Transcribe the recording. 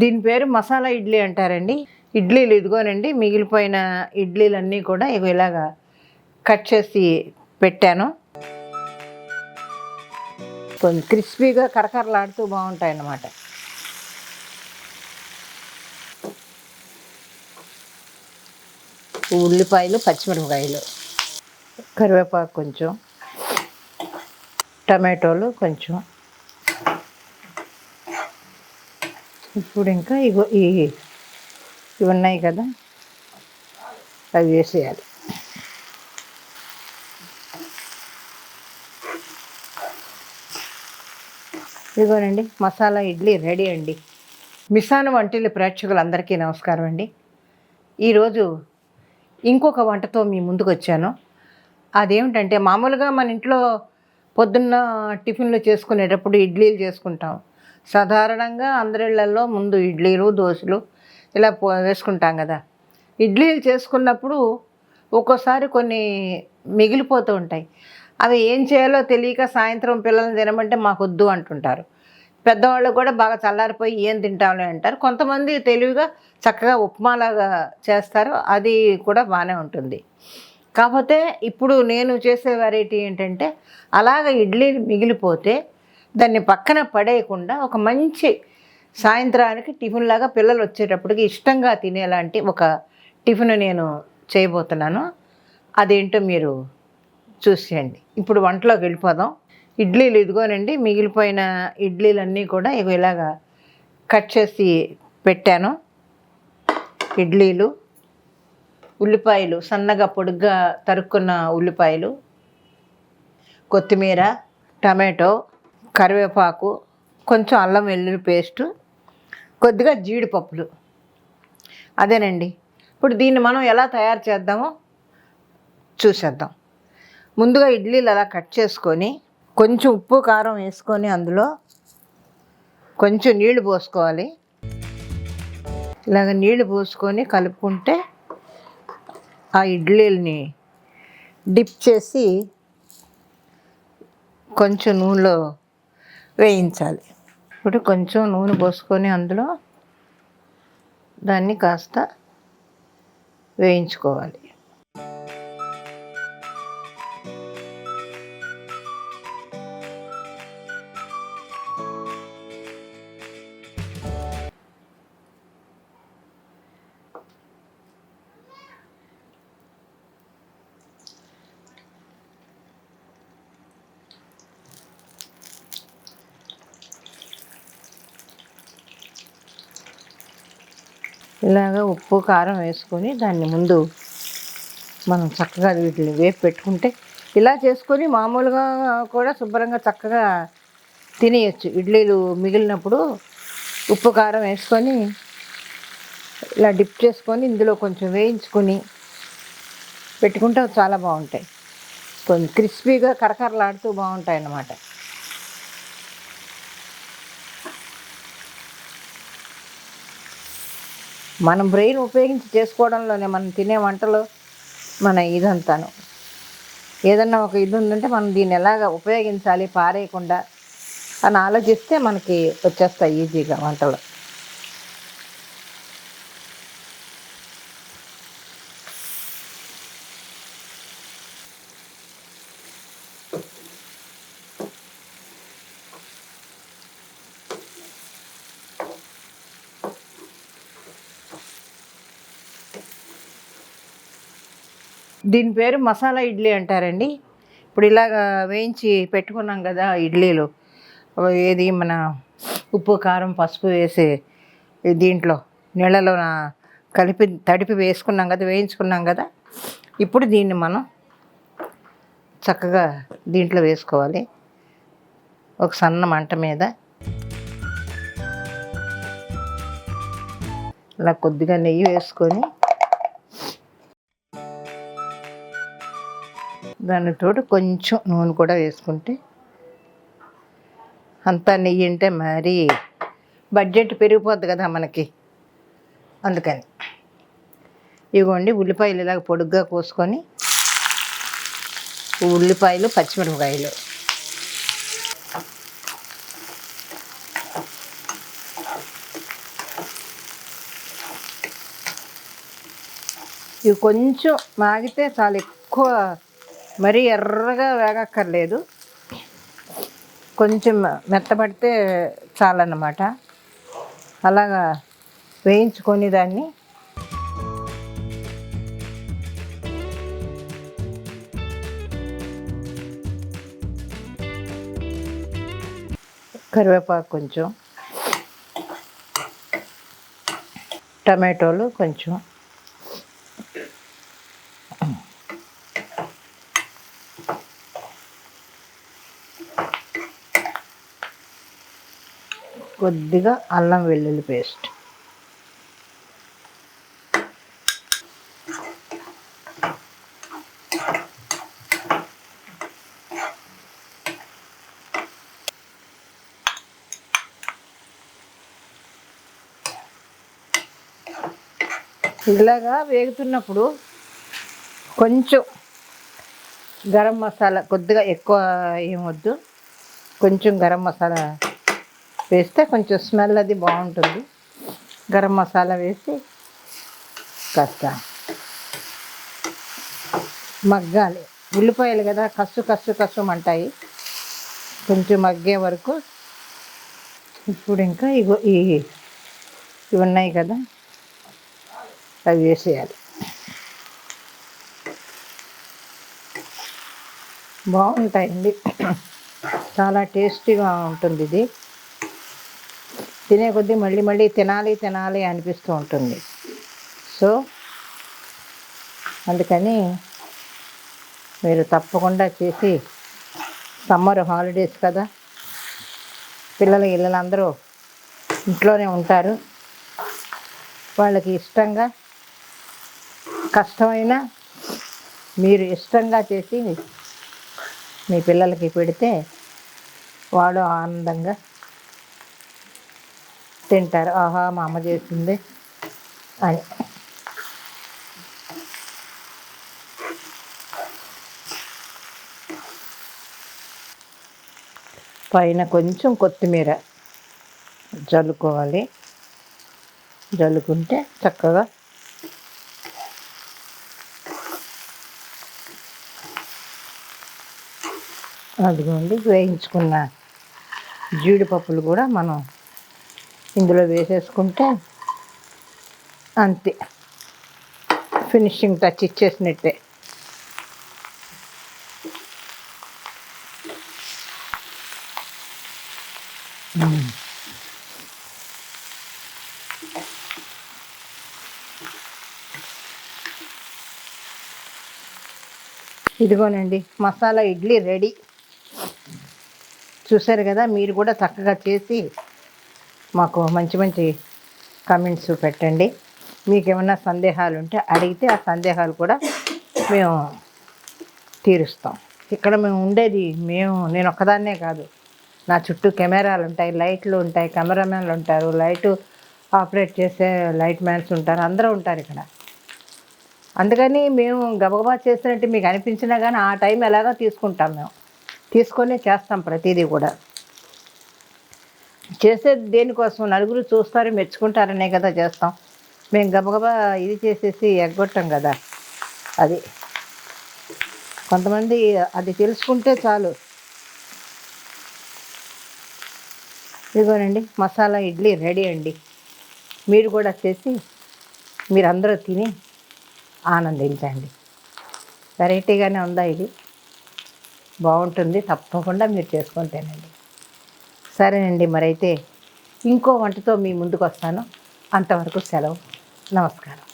దీని పేరు మసాలా ఇడ్లీ అంటారండి. ఇడ్లీలు ఇదిగోనండి మిగిలిపోయిన ఇడ్లీలన్నీ కూడా ఇగో ఇలాగా కట్ చేసి పెట్టాను. కొంచెం క్రిస్పీగా కరకరలాడుతూ బాగుంటాయి అన్నమాట ఉల్లిపాయలు పచ్చిమిరపకాయలు కరివేపాకు కొంచెం టమాటోలు కొంచెం. ఇప్పుడు ఇంకా ఇగో ఈ ఇవి ఉన్నాయి కదా అవి వేసేయాలి. ఇదిగోనండి మసాలా ఇడ్లీ రెడీ అండి. మిసాను వంటలు ప్రేక్షకులందరికీ నమస్కారం అండి. ఈరోజు ఇంకొక వంటతో మీ ముందుకు వచ్చాను అదేమిటంటే మామూలుగా మన ఇంట్లో పొద్దున్న టిఫిన్లు చేసుకునేటప్పుడు ఇడ్లీలు చేసుకుంటాం. సాధారణంగా అందరిళ్ళలో ముందు ఇడ్లీలు దోశలు ఇలా పో వేసుకుంటాం కదా. ఇడ్లీలు చేసుకున్నప్పుడు ఒక్కోసారి కొన్ని మిగిలిపోతూ ఉంటాయి. అవి ఏం చేయాలో తెలియక సాయంత్రం పిల్లల్ని తినమంటే మాకు వద్దు అంటుంటారు. పెద్దవాళ్ళు కూడా బాగా చల్లారిపోయి ఏం తింటామని అంటారు. కొంతమంది తెలివిగా చక్కగా ఉప్మాలాగా చేస్తారు. అది కూడా బాగానే ఉంటుంది. కాకపోతే ఇప్పుడు నేను చేసే వెరైటీ ఏంటంటే అలాగ ఇడ్లీ మిగిలిపోతే దాన్ని పక్కన పడేయకుండా ఒక మంచి సాయంత్రానికి టిఫిన్ లాగా పిల్లలు వచ్చేటప్పటికి ఇష్టంగా తినేలాంటి ఒక టిఫిన్ నేను చేయబోతున్నాను. అదేంటో మీరు చూసేయండి ఇప్పుడు వంటలోకి వెళ్ళిపోదాం. ఇడ్లీలు ఇదిగోనండి మిగిలిపోయిన ఇడ్లీలన్నీ కూడా ఇవి ఇలాగా కట్ చేసి పెట్టాను. ఇడ్లీలు ఉల్లిపాయలు సన్నగా పొడుగ్గా తరుక్కున్న ఉల్లిపాయలు కొత్తిమీర టమాటో కరివేపాకు కొంచెం అల్లం వెల్లుల్లి పేస్టు కొద్దిగా జీడిపప్పులు. అదేనండి. ఇప్పుడు దీన్ని మనం ఎలా తయారు చేద్దామో చూసేద్దాం. ముందుగా ఇడ్లీలు అలా కట్ చేసుకొని కొంచెం ఉప్పు కారం వేసుకొని అందులో కొంచెం నీళ్ళు పోసుకోవాలి. ఇలాగ నీళ్ళు పోసుకొని కలుపుకుంటే ఆ ఇడ్లీలని డిప్ చేసి కొంచెం నూనెలో వేయించాలి. ఇప్పుడు కొంచెం నూనె పోసుకొని అందులో దాన్ని కాస్త వేయించుకోవాలి. ఇలాగ ఉప్పు కారం వేసుకొని దాన్ని ముందు మనం చక్కగా వీటిని వేపు పెట్టుకుంటే ఇలా చేసుకొని మామూలుగా కూడా శుభ్రంగా చక్కగా తినేయచ్చు. ఇడ్లీలు మిగిలినప్పుడు ఉప్పు కారం వేసుకొని ఇలా డిప్ చేసుకొని ఇందులో కొంచెం వేయించుకొని పెట్టుకుంటే చాలా బాగుంటాయి. కొంచెం క్రిస్పీగా కరకరలాడుతూ బాగుంటాయి అన్నమాట మనం బ్రెయిన్ ఉపయోగించి చేసుకోవడంలోనే మనం తినే వంటలు మన ఇదంతాను. ఏదన్నా ఒక ఇది ఉందంటే మనం దీన్ని ఎలాగ ఉపయోగించాలి పారేయకుండా అని ఆలోచిస్తే మనకి వచ్చేస్తాయి ఈజీగా వంటలు. దీని పేరు మసాలా ఇడ్లీ అంటారండి. ఇప్పుడు ఇలాగ వేయించి పెట్టుకున్నాం కదా ఇడ్లీలు. ఏది మన ఉప్పు కారం పసుపు వేసి దీంట్లో నీళ్ళలో కలిపి తడిపి వేసుకున్నాం కదా వేయించుకున్నాం కదా. ఇప్పుడు దీన్ని మనం చక్కగా దీంట్లో వేసుకోవాలి. ఒక సన్న మంట మీద ఇలా కొద్దిగా నెయ్యి వేసుకొని దాని తోడు కొంచెం నూనె కూడా వేసుకుంటే అంతా నెయ్యి అంటే మరీ బడ్జెట్ పెరిగిపోద్ది కదా మనకి. అందుకని ఇగోండి ఉల్లిపాయలు ఇలాగ పొడుగ్గా కోసుకొని ఉల్లిపాయలు పచ్చిమిరపకాయలు. ఇవి కొంచెం మాగితే చాలా ఎక్కువ మరీ ఎర్రగా వేగక్కర్లేదు. కొంచెం మెత్తబడితే చాలన్నమాట. అలాగా వేయించుకొని దాన్ని కరివేపాకు కొంచెం టమాటోలు కొంచెం. కొద్దిగా అల్లం వెల్లుల్లి పేస్ట్. ఇలాగా వేగుతున్నప్పుడు కొంచెం గరం మసాలా కొద్దిగా ఎక్కువ ఏమొద్దు కొంచెం గరం మసాలా వేస్తే కొంచెం స్మెల్ అది బాగుంటుంది. గరం మసాలా వేసి కాస్త మగ్గాలి. ఉల్లిపాయలు కదా కస్సు కసు కస్సు అంటాయి. కొంచెం మగ్గే వరకు ఇప్పుడు ఇంకా ఇగో ఈ ఇవి ఉన్నాయి కదా అవి వేసేయాలి. బాగుంటాయండి. చాలా టేస్టీగా ఉంటుంది ఇది. తినే కొద్దీ మళ్ళీ మళ్ళీ తినాలి తినాలి అనిపిస్తూ ఉంటుంది. సో అందుకని మీరు తప్పకుండా చేసి సమ్మర్ హాలిడేస్ కదా పిల్లలు ఇళ్ళందరూ ఇంట్లోనే ఉంటారు. వాళ్ళకి ఇష్టంగా కష్టమైన మీరు ఇష్టంగా చేసి మీ పిల్లలకి పెడితే వాడు ఆనందంగా తింటారు. ఆహా మా అమ్మ చేసింది అని. పైన కొంచెం కొత్తిమీర జల్లుకోవాలి. జల్లుకుంటే చక్కగా అదిగోండి వేయించుకున్న జీడిపప్పులు కూడా మనం ఇందులో వేసేసుకుంటే అంతే. ఫినిషింగ్ టచ్ ఇచ్చేసినట్టే. ఇదిగోనండి మసాలా ఇడ్లీ రెడీ. చూసారు కదా మీరు కూడా చక్కగా చేసి మాకు మంచి మంచి కమెంట్స్ పెట్టండి. మీకు ఏమైనా సందేహాలు ఉంటే అడిగితే ఆ సందేహాలు కూడా మేము తీరుస్తాం. ఇక్కడ మేము ఉండేది మేము నేను ఒక్కదాన్నే కాదు. నా చుట్టూ కెమెరాలు ఉంటాయి లైట్లు ఉంటాయి కెమెరామెన్లు ఉంటారు లైటు ఆపరేట్ చేసే లైట్ మ్యాన్స్ ఉంటారు అందరూ ఉంటారు ఇక్కడ. అందుకని మేము గబగబా చేసినట్టు మీకు అనిపించినా కానీ ఆ టైం ఎలాగో తీసుకుంటాం మేము. తీసుకొనే చేస్తాం ప్రతిదీ కూడా. చేసేది దేనికోసం నలుగురు చూస్తారు మెచ్చుకుంటారనే కదా చేస్తాం. మేము గబగబా ఇది చేసేసి ఎగ్గొట్టాం కదా. అది కొంతమంది అది తెలుసుకుంటే చాలు. ఇదిగోనండి మసాలా ఇడ్లీ రెడీ అండి. మీరు కూడా చేసి మీరందరూ తిని ఆనందించండి. వెరైటీగానే ఉందా ఇది? బాగుంటుంది తప్పకుండా మీరు చేసుకొని తినండి సరేనండి మరైతే ఇంకో వంటతో మీ ముందుకు వస్తాను అంతవరకు సెలవు. నమస్కారం.